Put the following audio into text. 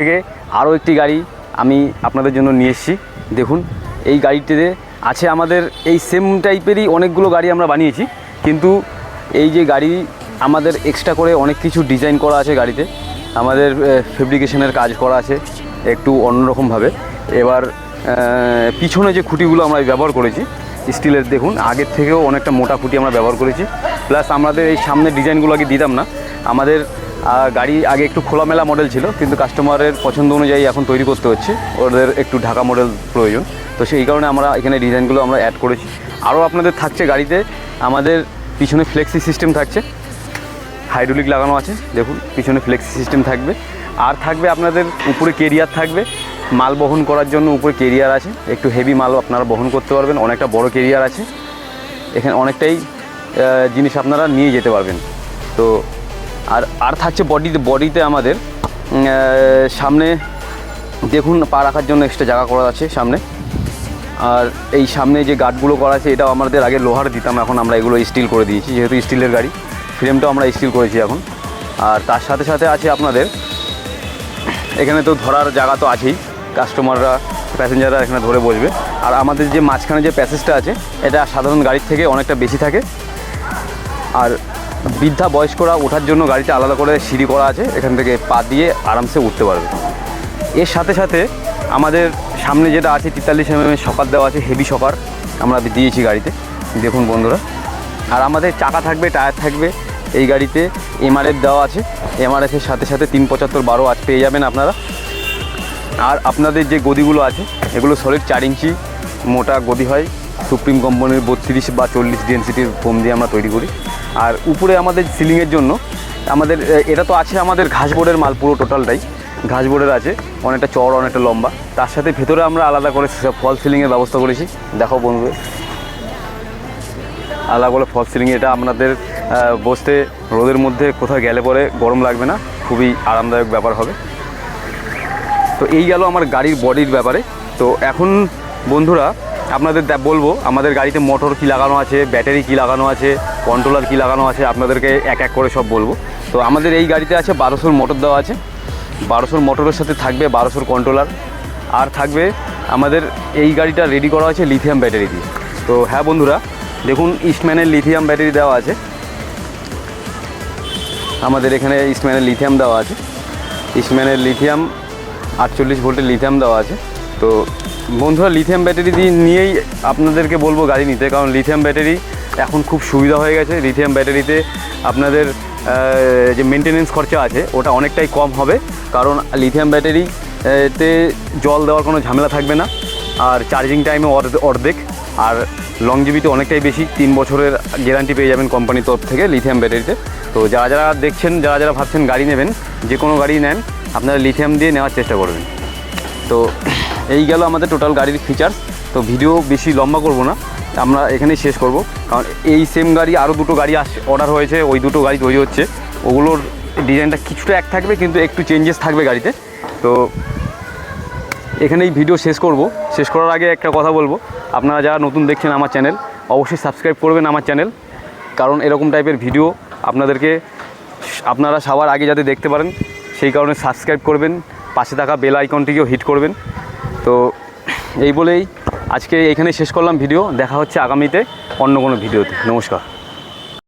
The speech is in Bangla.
থেকে আরও একটি গাড়ি আমি আপনাদের জন্য নিয়ে এসেছি। দেখুন, এই গাড়িটিতে আছে আমাদের এই সেম টাইপেরই অনেকগুলো গাড়ি আমরা বানিয়েছি। কিন্তু এই যে গাড়ি আমাদের এক্সট্রা করে অনেক কিছু ডিজাইন করা আছে গাড়িতে। আমাদের ফেব্রিকেশনের কাজ করা আছে একটু অন্যরকমভাবে। এবার পিছনে যে খুঁটিগুলো আমরা ব্যবহার করেছি, স্টিলের, দেখুন, আগের থেকেও অনেকটা মোটা খুঁটি আমরা ব্যবহার করেছি। প্লাস আমাদের এই সামনে ডিজাইনগুলো আগে দিতাম না। আমাদের গাড়ি আগে একটু খোলামেলা মডেল ছিল, কিন্তু কাস্টমারের পছন্দ অনুযায়ী এখন তৈরি করতে হচ্ছে। ওদের একটু ঢাকা মডেল প্রয়োজন। তো সেই কারণে আমরা এখানে ডিজাইনগুলো আমরা অ্যাড করেছি। আরও আপনাদের থাকছে গাড়িতে, আমাদের পিছনে ফ্লেক্সি সিস্টেম থাকছে। হাইড্রোলিক লাগানো আছে, দেখুন, পিছনে ফ্লেক্সি সিস্টেম থাকবে। আর থাকবে আপনাদের উপরে কেরিয়ার থাকবে। মাল বহন করার জন্য উপরে কেরিয়ার আছে। একটু হেভি মাল আপনারা বহন করতে পারবেন, অনেকটা বড় কেরিয়ার আছে। এখানে অনেকটাই জিনিস আপনারা নিয়ে যেতে পারবেন। তো আর আর থাকছে বডিতে বডিতে আমাদের সামনে দেখুন, পা রাখার জন্য এক্সট্রা জায়গা করা আছে সামনে। আর এই সামনে যে গার্ডগুলো করা আছে, এটাও আমাদের আগে লোহার দিতাম, এখন আমরা এগুলো স্টিল করে দিয়েছি, যেহেতু স্টিলের গাড়ি ফ্রেমটাও আমরা স্টিল করেছি এখন। আর তার সাথে সাথে আছে আপনাদের, এখানে তো ধরার জায়গা তো আছেই কাস্টমাররা প্যাসেঞ্জাররা এখানে ধরে বসবে। আর আমাদের যে মাঝখানে যে প্যাসেজটা আছে, এটা সাধারণ গাড়ির থেকে অনেকটা বেশি থাকে। আর বৃদ্ধা বয়স্করা ওঠার জন্য গাড়িতে আলাদা করে সিঁড়ি করা আছে, এখান থেকে পা দিয়ে আরামসে উঠতে পারবে। এর সাথে সাথে আমাদের সামনে যেটা আছে তেতাল্লিশ এম এর সকার দেওয়া আছে হেভি সকার, আমরা দিয়েছি গাড়িতে। দেখুন বন্ধুরা, আর আমাদের চাকা থাকবে টায়ার থাকবে, এই গাড়িতে এমআরএফ দেওয়া আছে। এমআরএফের সাথে সাথে তিন পঁচাত্তর বারো আজ পেয়ে যাবেন আপনারা। আর আপনাদের যে গদিগুলো আছে, এগুলো সলিড চার ইঞ্চি, মোটা গদি হয় সুপ্রিম কোম্পানির বত্রিশ বা চল্লিশ ডেন্সিটির ফোম দিয়ে আমরা তৈরি করি। আর উপরে আমাদের সিলিংয়ের জন্য, আমাদের এটা তো আছে আমাদের ঘাসবোর্ডের মাল পুরো টোটালটাই ঘাসবোর্ডের আছে, অনেকটা চড় অনেকটা লম্বা। তার সাথে ভেতরে আমরা আলাদা করে সেসব ফল সিলিংয়ের ব্যবস্থা করেছি। দেখো বন্ধু আলাদা করে ফল সিলিং এটা আপনাদের বসতে রোদের মধ্যে কোথাও গেলে পরে গরম লাগবে না, খুবই আরামদায়ক ব্যাপার হবে। তো এই গেল আমার গাড়ির বডির ব্যাপারে। তো এখন বন্ধুরা আপনাদের বলব, আমাদের গাড়িতে মোটর কি লাগানো আছে ব্যাটারি কি লাগানো আছে কন্ট্রোলার কি লাগানো আছে, আপনাদেরকে এক এক করে সব বলব। তো আমাদের এই গাড়িতে আছে বারোশোর মোটর দেওয়া আছে। বারোশোর মোটরের সাথে থাকবে বারোশোর কন্ট্রোলার আর থাকবে আমাদের এই গাড়িটা রেডি করা হয়েছে লিথিয়াম ব্যাটারি দিয়ে। তো হ্যাঁ বন্ধুরা, দেখুন ইস্টম্যানের লিথিয়াম ব্যাটারি দেওয়া আছে। আমাদের এখানে ইস্টম্যানের লিথিয়াম দেওয়া আছে। ইস্টম্যানের লিথিয়াম আটচল্লিশ ভোল্টের লিথিয়াম দেওয়া আছে। তো বন্ধুরা লিথিয়াম ব্যাটারি দিয়ে নিয়েই আপনাদেরকে বলব গাড়ি নিতে, কারণ লিথিয়াম ব্যাটারি এখন খুব সুবিধা হয়ে গেছে। লিথিয়াম ব্যাটারিতে আপনাদের যে মেনটেনেন্স খরচা আছে, ওটা অনেকটাই কম হবে। কারণ লিথিয়াম ব্যাটারি তে জল দেওয়ার কোনো ঝামেলা থাকবে না, আর চার্জিং টাইমে অর্ধেক। আর লংজিবিতে অনেকটাই বেশি, তিন বছরের গ্যারান্টি পেয়ে যাবেন কোম্পানির তরফ থেকে লিথিয়াম ব্যাটারিতে তো। যারা যারা দেখছেন, যারা যারা ভাবছেন গাড়ি নেবেন, যে কোনো গাড়ি নেন, আপনারা লিথিয়াম দিয়ে নেওয়ার চেষ্টা করবেন। তো এই গেল আমাদের টোটাল গাড়ির ফিচার্স তো ভিডিও বেশি লম্বা করব না, আমরা এখানেই শেষ করব। কারণ এই সেম গাড়ি আরও দুটো গাড়ি আস অর্ডার হয়েছে, ওই দুটো গাড়ি তৈরি হচ্ছে। ওগুলোর ডিজাইনটা কিছুটা এক থাকবে, কিন্তু একটু চেঞ্জেস থাকবে গাড়িতে। তো এখানেই ভিডিও শেষ করব। শেষ করার আগে একটা কথা বলব, আপনারা যারা নতুন দেখছেন আমার চ্যানেল অবশ্যই সাবস্ক্রাইব করবেন আমার চ্যানেল কারণ এরকম টাইপের ভিডিও আপনাদেরকে আপনারা সবার আগে যাতে দেখতে পারেন, সেই কারণে সাবস্ক্রাইব করবেন, পাশে থাকা বেল আইকনটিকেও হিট করবেন। তো এই বলেই আজকে এখানে শেষ করলাম ভিডিও। দেখা হচ্ছে আগামীতে অন্য কোনো ভিডিওতে। নমস্কার।